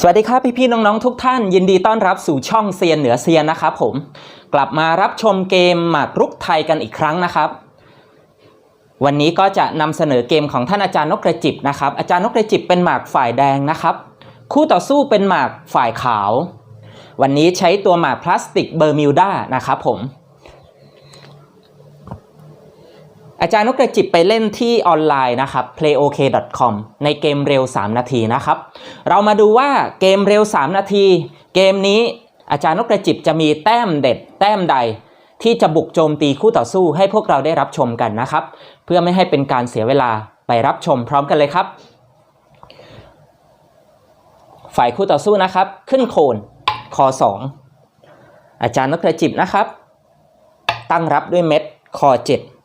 สวัสดีครับพี่พี่ๆน้องๆทุกท่าน ยินดีต้อนรับสู่ช่องเซียนเหนือเซียนนะครับผมกลับมารับชมเกมหมากรุกไทยกันอีกครั้งนะครับ วันนี้ก็จะนำเสนอเกมของท่านอาจารย์นกกระจิบนะครับ อาจารย์นกกระจิบเป็นหมากฝ่ายแดงนะครับ คู่ต่อสู้เป็นหมากฝ่ายขาว วันนี้ใช้ตัวหมากพลาสติกเบอร์มิวดานะครับผม อาจารย์นกกระจิบไปเล่นที่ออนไลน์นะครับ playok.com ในเกมเร็ว 3 นาทีนะครับ เรามาดูว่าเกมเร็ว 3 นาที เกมนี้อาจารย์นกกระจิบจะมีแต้มเด็ด แต้มใด ที่จะบุกโจมตีคู่ต่อสู้ให้พวกเราได้รับชมกันนะครับ เพื่อไม่ให้เป็นการเสียเวลาไปรับชมพร้อมกันเลยครับ ฝ่ายคู่ต่อสู้นะครับ ขึ้นโคนคอ2อาจารย์นกกระจิบนะครับ ตั้งรับด้วยเม็ดคอ7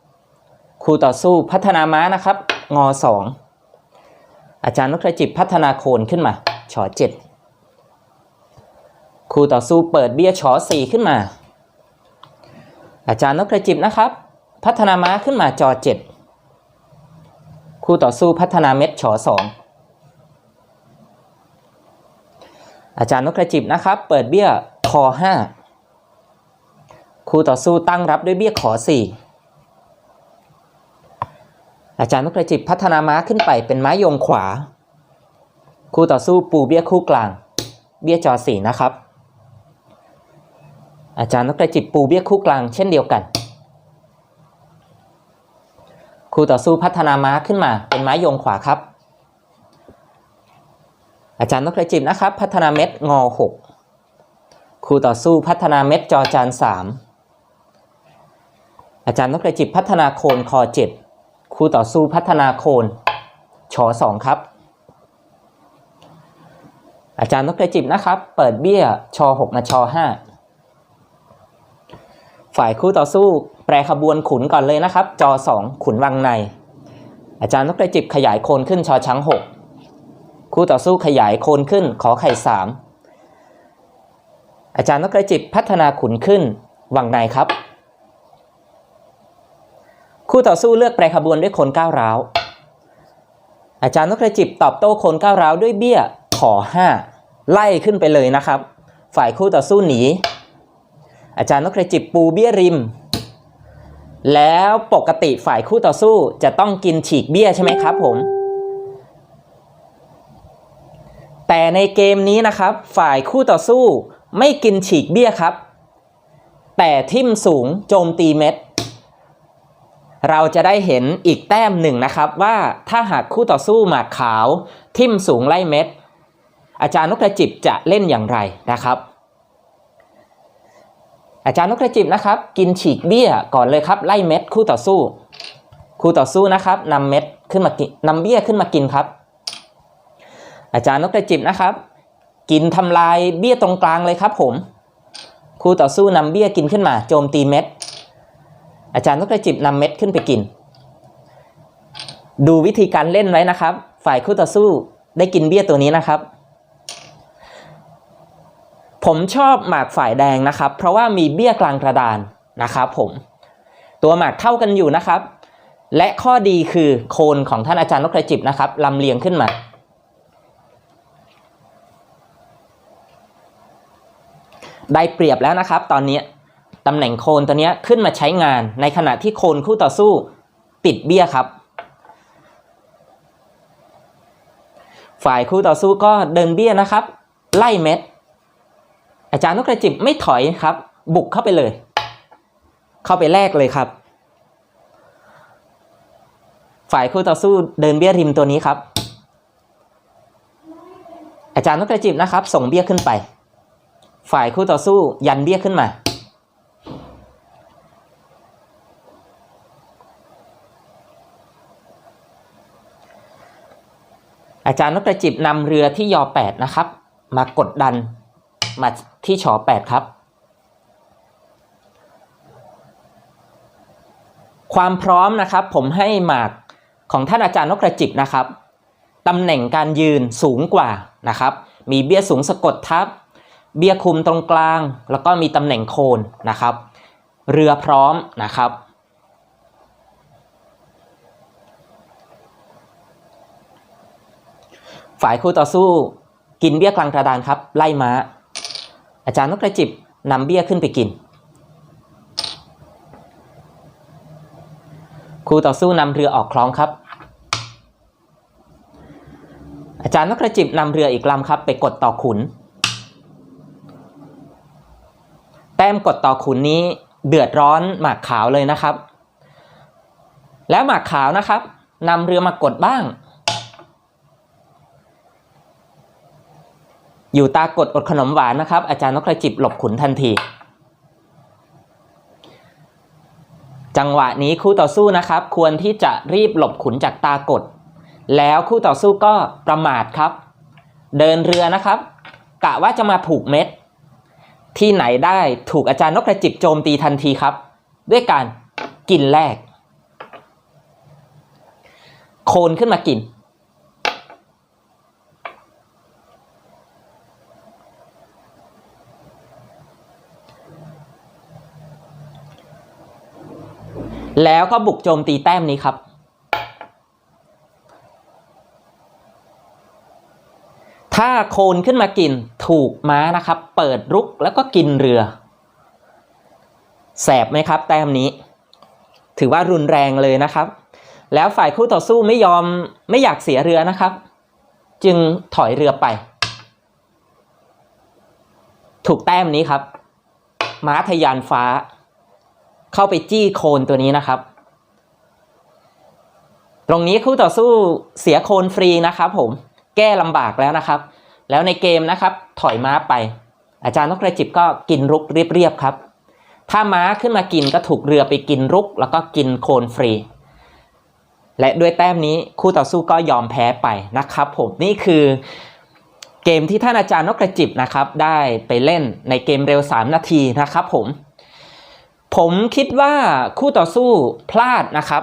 คู่ต่อสู้พัฒนาม้านะครับ งอสองอาจารย์นกกระจิบพัฒนาโคนขึ้นมาชอเจ็ดคู่ต่อสู้เปิดเบี้ยชอสี่ขึ้นมา อาจารย์นกกระจิบนะครับ พัฒนาม้าขึ้นมาจอเจ็ดคู่ต่อสู้พัฒนาเม็ดชอสองอาจารย์นกกระจิบนะครับ เปิดเบี้ยคอห้าคู่ต่อสู้ตั้งรับด้วยเบี้ยขอสี่ อาจารย์นกกระจิบพัฒนาม้าขึ้นไปเป็นม้ายงขวา คู่ต่อสู้ปูเบี้ยคู่กลาง เบี้ยจอสี่นะครับ อาจารย์นกกระจิบปูเบี้ยคู่กลางเช่นเดียวกัน คู่ต่อสู้พัฒนาม้าขึ้นมาเป็นม้ายงขวาครับ อาจารย์นกกระจิบนะครับ พัฒนาเม็ดงอหกคู่ต่อสู้พัฒนาเม็ดจอจานสามอาจารย์นกกระจิบพัฒนาโคนคอเจ็ด คู่ต่อสู้พัฒนาโคนชอสองครับ อาจารย์นกกระจิบนะครับ เปิดเบี้ยชอหกมาชอห้าฝ่ายคู่ต่อสู้แปรขบวนขุนก่อนเลยนะครับ จอสองขุนวังใน อาจารย์นกกระจิบขยายโคนขึ้นชอช้างหกคู่ต่อสู้ขยายโคนขึ้นขอไข่สามอาจารย์นกกระจิบพัฒนาขุนขึ้นวังในครับ คู่ต่อสู้เลือกแปรขบวนด้วยคนก้าวร้าว อาจารย์นกกระจิบตอบโต้คนก้าวร้าวด้วยเบี้ยขอห้าไล่ขึ้นไปเลยนะครับ ฝ่ายคู่ต่อสู้หนี อาจารย์นกกระจิบปูเบี้ยริม แล้วปกติฝ่ายคู่ต่อสู้จะต้องกินฉีกเบี้ยใช่ไหมครับผม แต่ในเกมนี้นะครับ ฝ่ายคู่ต่อสู้ไม่กินฉีกเบี้ยครับ แต่ทิ่มสูงโจมตีเม็ด เราจะได้เห็นอีกแต้มหนึ่งนะครับว่าถ้าหากคู่ต่อสู้หมากขาวทิ่มสูงไล่เม็ด อาจารย์นกกระจิบจะเล่นอย่างไรนะครับ อาจารย์นกกระจิบนะครับ กินฉีกเบี้ยก่อนเลยครับไล่เม็ดคู่ต่อสู้ คู่ต่อสู้นะครับนำเม็ดขึ้นมากินนำเบี้ยขึ้นมากินครับ อาจารย์นกกระจิบนะครับ กินทำลายเบี้ยตรงกลางเลยครับผม คู่ต่อสู้นำเบี้ยกินขึ้นมาโจมตีเม็ด อาจารย์นกกระจิบนำเม็ดขึ้นไปกิน ดูวิธีการเล่นไว้นะครับ ฝ่ายคู่ต่อสู้ได้กินเบี้ยตัวนี้นะครับ ผมชอบหมากฝ่ายแดงนะครับ เพราะว่ามีเบี้ยกลางกระดานนะครับผม ตัวหมากเท่ากันอยู่นะครับ และข้อดีคือโคนของท่านอาจารย์นกกระจิบนะครับลำเลียงขึ้นมาได้เปรียบแล้วนะครับ ตอนนี้ ตำแหน่งโคนตัวนี้ขึ้นมาใช้งาน ในขณะที่โคนคู่ต่อสู้ติดเบี้ยครับ ฝ่ายคู่ต่อสู้ก็เดินเบี้ยนะครับ ไล่เม็ด อาจารย์นกกระจิบไม่ถอยครับ บุกเข้าไปเลย เข้าไปแลกเลยครับ ฝ่ายคู่ต่อสู้เดินเบี้ยริมตัวนี้ครับ อาจารย์นกกระจิบนะครับ ส่งเบี้ยขึ้นไป ฝ่ายคู่ต่อสู้ยันเบี้ยขึ้นมา อาจารย์นกกระจิบนำเรือที่ยอ 8 นะครับ มากดดันมาที่ชอ 8 ครับ ความพร้อมนะครับผมให้หมากของท่านอาจารย์นกกระจิบนะครับตำแหน่งการยืนสูงกว่านะครับ มีเบี้ยสูงสะกดทับ เบี้ยคุมตรงกลาง แล้วก็มีตำแหน่งโคนนะครับ เรือพร้อมนะครับ ฝ่ายคู่ต่อสู้ กินเบี้ยกลางกระดานครับ ไล่ม้า อาจารย์นกกระจิบนำเบี้ยขึ้นไปกิน คู่ต่อสู้นำเรือออกคลองครับ อาจารย์นกกระจิบนำเรืออีกลำครับ ไปกดต่อขุน แต้มกดต่อขุนนี้เดือดร้อนหมากขาวเลยนะครับ แล้วหมากขาวนะครับนำเรือมากดบ้าง อยู่ตากดอดขนมหวานนะครับ อาจารย์นกกระจิบหลบขุนทันที จังหวะนี้คู่ต่อสู้นะครับ ควรที่จะรีบหลบขุนจากตากด แล้วคู่ต่อสู้ก็ประมาทครับ เดินเรือนะครับ กะว่าจะมาผูกเม็ด ที่ไหนได้ถูกอาจารย์นกกระจิบโจมตีทันทีครับ ด้วยการกินแรก โคนขึ้นมากิน แล้วก็บุกโจมตีแต้มนี้ครับ ถ้าโคนขึ้นมากินถูกม้านะครับ เปิดรุกแล้วก็กินเรือ แสบไหมครับ แต้มนี้ ถือว่ารุนแรงเลยนะครับ แล้วฝ่ายคู่ต่อสู้ไม่ยอมไม่อยากเสียเรือนะครับ จึงถอยเรือไป ถูกแต้มนี้ครับ ม้าทะยานฟ้า เข้าไปจี้โคนตัวนี้นะครับ ตรงนี้คู่ต่อสู้เสียโคนฟรีนะครับ ผมแก้ลำบากแล้วนะครับ แล้วในเกมนะครับ ถอยม้าไป อาจารย์นกกระจิบก็กินรุกเรียบๆครับ ถ้าม้าขึ้นมากินก็ถูกเรือไปกินรุก แล้วก็กินโคนฟรี และด้วยแต้มนี้คู่ต่อสู้ก็ยอมแพ้ไปนะครับ ผมนี่คือเกมที่ท่านอาจารย์นกกระจิบนะครับ ได้ไปเล่นในเกมเร็ว 3 นาทีนะครับผม ผมคิดว่าคู่ต่อสู้พลาดนะครับ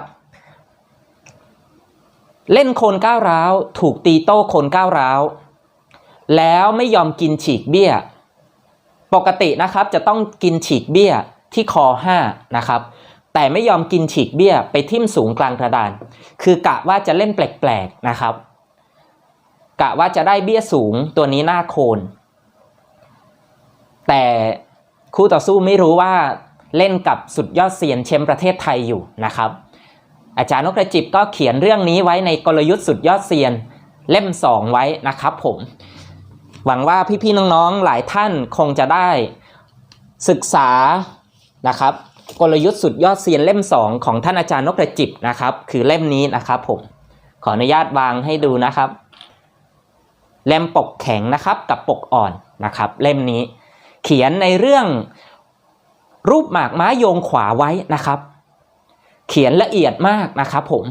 เล่นโคนก้าวร้าว ถูกตีโต้โคนก้าวร้าว แล้วไม่ยอมกินฉีกเบี้ย ปกตินะครับจะต้องกินฉีกเบี้ยที่คอ5นะครับแต่ไม่ยอมกินฉีกเบี้ยไปทิ่มสูงกลางกระดาน คือกะว่าจะเล่นแปลกๆนะครับ กะว่าจะได้เบี้ยสูงตัวนี้หน้าโคน แต่คู่ต่อสู้ไม่รู้ว่า เล่นกับสุดยอดเซียนแชมป์ประเทศไทยอยู่นะครับ อาจารย์นกกระจิบก็เขียนเรื่องนี้ไว้ในกลยุทธ์สุดยอดเซียนเล่ม 2 ไว้นะครับผม หวังว่าพี่ๆน้องๆหลายท่านคงจะได้ศึกษานะครับกลยุทธ์สุดยอดเซียนเล่ม 2 ของท่านอาจารย์นกกระจิบนะครับ คือเล่มนี้นะครับผมขออนุญาตวางให้ดูนะครับเล่มปกแข็งนะครับกับปกอ่อนนะครับ เล่มนี้ เขียนในเรื่อง รูปหมากม้าโยงขวาไว้นะครับ เขียนละเอียดมากนะครับผม